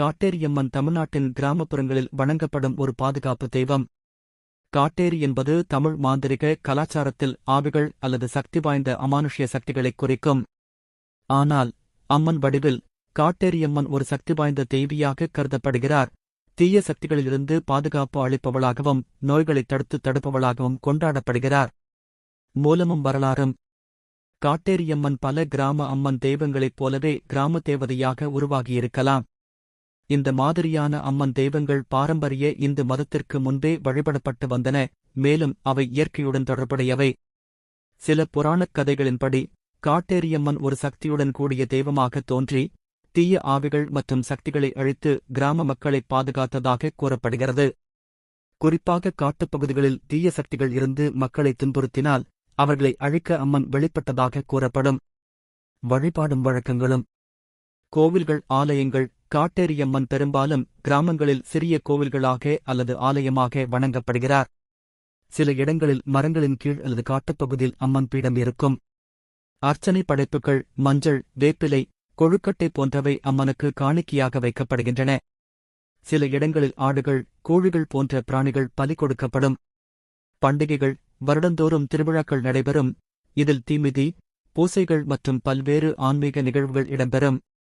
காட்டேரியம்மன் தமிழ்நாட்டின் கிராமப்புறங்களில் வணங்கப்படும் ஒரு பாதுகாப்பு தெய்வம். காட்டேரி என்பது தமிழ் மாந்திரிக கலாச்சாரத்தில் ஆவிகள் அல்லது சக்தி வாய்ந்த அமானுஷ்ய சக்திகளைக் குறிக்கும். ஆனால் அம்மன் வடிவில் காட்டேரியம்மன் ஒரு சக்தி வாய்ந்த தெய்வியாக கருதப்படுகிறார். தீய சக்திகளிலிருந்து பாதுகாப்பு அளிப்பவளாகவும் நோய்களை தடுத்து தடுப்பவளாகவும் கொண்டாடப்படுகிறார். மூலமும் வரலாறும். காட்டேரியம்மன் பல கிராம அம்மன் தெய்வங்களைப் போலவே கிராம தேவதையாக உருவாகியிருக்கலாம். இந்த மாதிரியான அம்மன் தெய்வங்கள் பாரம்பரிய இந்து மதத்திற்கு முன்பே வழிபடப்பட்டு வந்தன மேலும் அவை இயற்கையுடன் தொடர்புடையவை. சில புராணக் கதைகளின்படி காட்டேரியம்மன் ஒரு சக்தியுடன் கூடிய தெய்வமாக தோன்றி தீய ஆவிகள் மற்றும் சக்திகளை அழித்து கிராம மக்களை பாதுகாத்ததாக கூறப்படுகிறது. குறிப்பாக காட்டுப்பகுதிகளில் தீய சக்திகள் இருந்து மக்களை துன்புறுத்தினால் அவர்களை அழிக்க அம்மன் வெளிப்பட்டதாக கூறப்படும். வழிபாடும் வழக்கங்களும். கோவில்கள் ஆலயங்கள் காட்டேரியம்மன் பெரும்பாலும் கிராமங்களில் சிறிய கோவில்களாக அல்லது ஆலயமாக வணங்கப்படுகிறார். சில இடங்களில் மரங்களின் கீழ் அல்லது காட்டுப்பகுதியில் அம்மன் பீடம் இருக்கும். அர்ச்சனை படைப்புகள் மஞ்சள் வேப்பிலை கொழுக்கட்டை போன்றவை அம்மனுக்கு காணிக்கையாக வைக்கப்படுகின்றன. சில இடங்களில் ஆடுகள் கோழிகள் போன்ற பிராணிகள் பலி கொடுக்கப்படும். பண்டிகைகள் வருடந்தோறும் திருவிழாக்கள் நடைபெறும். இதில் தீமிதி பூசைகள் மற்றும் பல்வேறு ஆன்மீக நிகழ்வுகள் இடம்பெறும்.